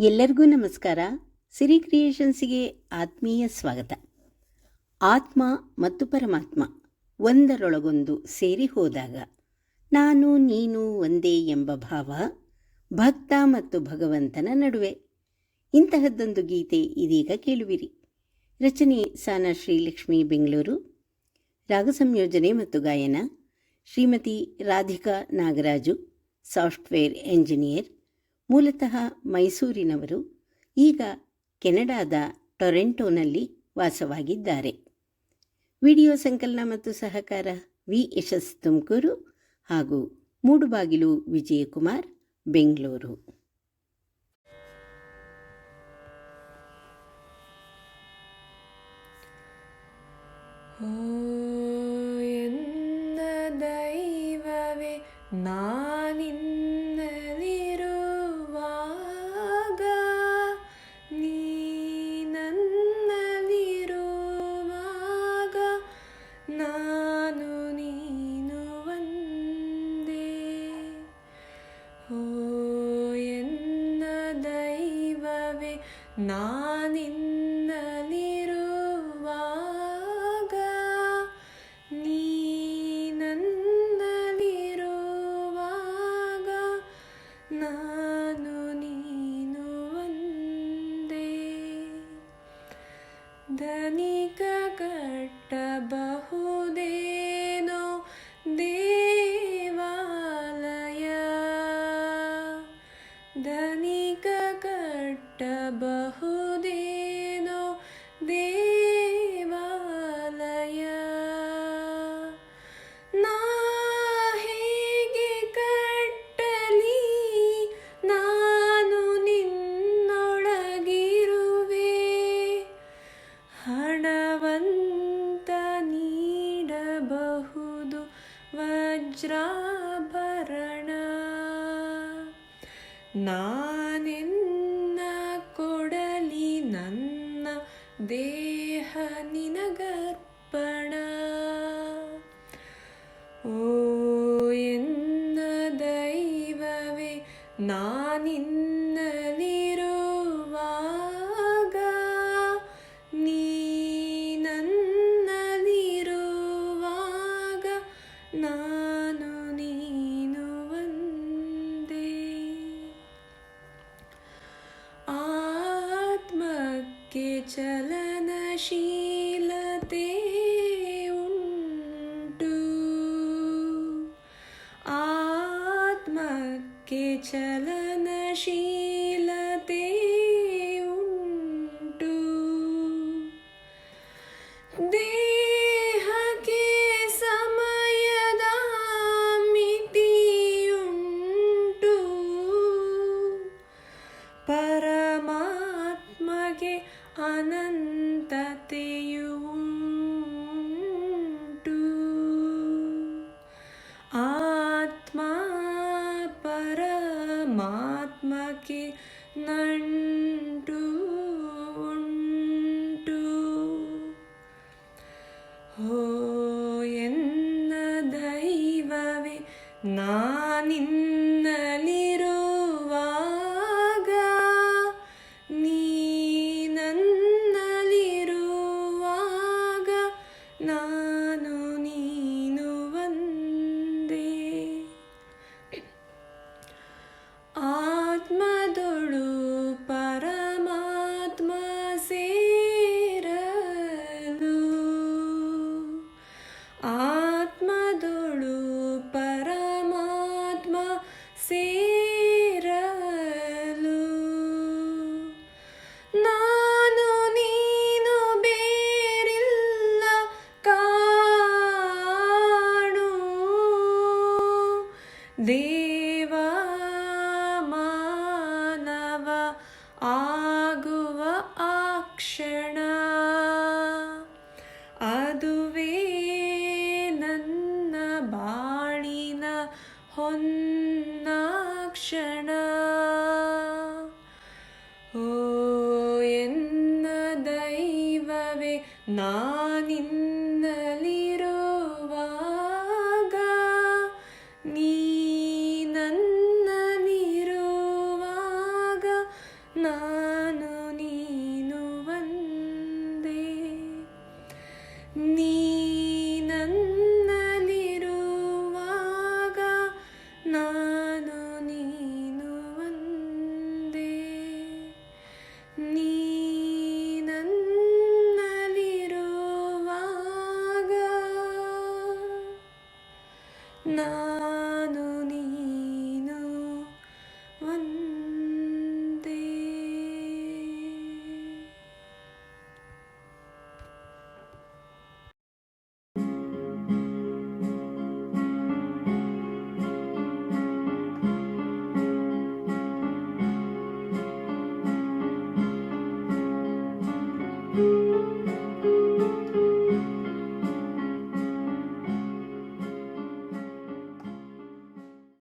ಎಲ್ಲರಿಗೂ ನಮಸ್ಕಾರ. ಸಿರಿ ಕ್ರಿಯೇಷನ್ಸಿಗೆ ಆತ್ಮೀಯ ಸ್ವಾಗತ. ಆತ್ಮ ಮತ್ತು ಪರಮಾತ್ಮ ಒಂದರೊಳಗೊಂದು ಸೇರಿ ಹೋದಾಗ ನಾನು, ನೀನು ಒಂದೇ ಎಂಬ ಭಾವ ಭಕ್ತ ಮತ್ತು ಭಗವಂತನ ನಡುವೆ. ಇಂತಹದ್ದೊಂದು ಗೀತೆ ಇದೀಗ ಕೇಳುವಿರಿ. ರಚನೆ ಸಾನ ಶ್ರೀಲಕ್ಷ್ಮಿ, ಬೆಂಗಳೂರು. ರಾಗ ಸಂಯೋಜನೆ ಮತ್ತು ಗಾಯನ ಶ್ರೀಮತಿ ರಾಧಿಕಾ ನಾಗರಾಜು, ಸಾಫ್ಟ್ವೇರ್ ಎಂಜಿನಿಯರ್. ಮೂಲತಃ ಮೈಸೂರಿನವರು ಈಗ ಕೆನಡಾದ ಟೊರೆಂಟೋನಲ್ಲಿ ವಾಸವಾಗಿದ್ದಾರೆ. ವಿಡಿಯೋ ಸಂಕಲನ ಮತ್ತು ಸಹಕಾರ ವಿ ಯಶಸ್ ತುಮಕೂರು ಹಾಗೂ ಮೂಡುಬಾಗಿಲು ವಿಜಯಕುಮಾರ್, ಬೆಂಗಳೂರು. ಎನ್ನ ದೈವವೇ ನಾನಿನ್ನಲಿರುವಾಗ ದೈವವೇ ನಾನೆನ್ನ ಕೊಡಲಿ ನನ್ನ ದೇಹ ನಿನಗರ್ಪಣ. ಓ ಎನ್ನ ದೈವವೇ ನಾನಿನ್ನಲಿರುವಾಗ मनशीलते ಪರಮಾತ್ಮಕ್ಕೆ ನಂಟು ಉಂಟು ಓ ಎನ್ನ ದೈವವೇ ನಾನಿನ್ನಲಿರುವಾಗ ಸೇರಲು ನಾನು ನೀನು ಬೇರಿಲ್ಲ ಕಾಣು ದೇವ now.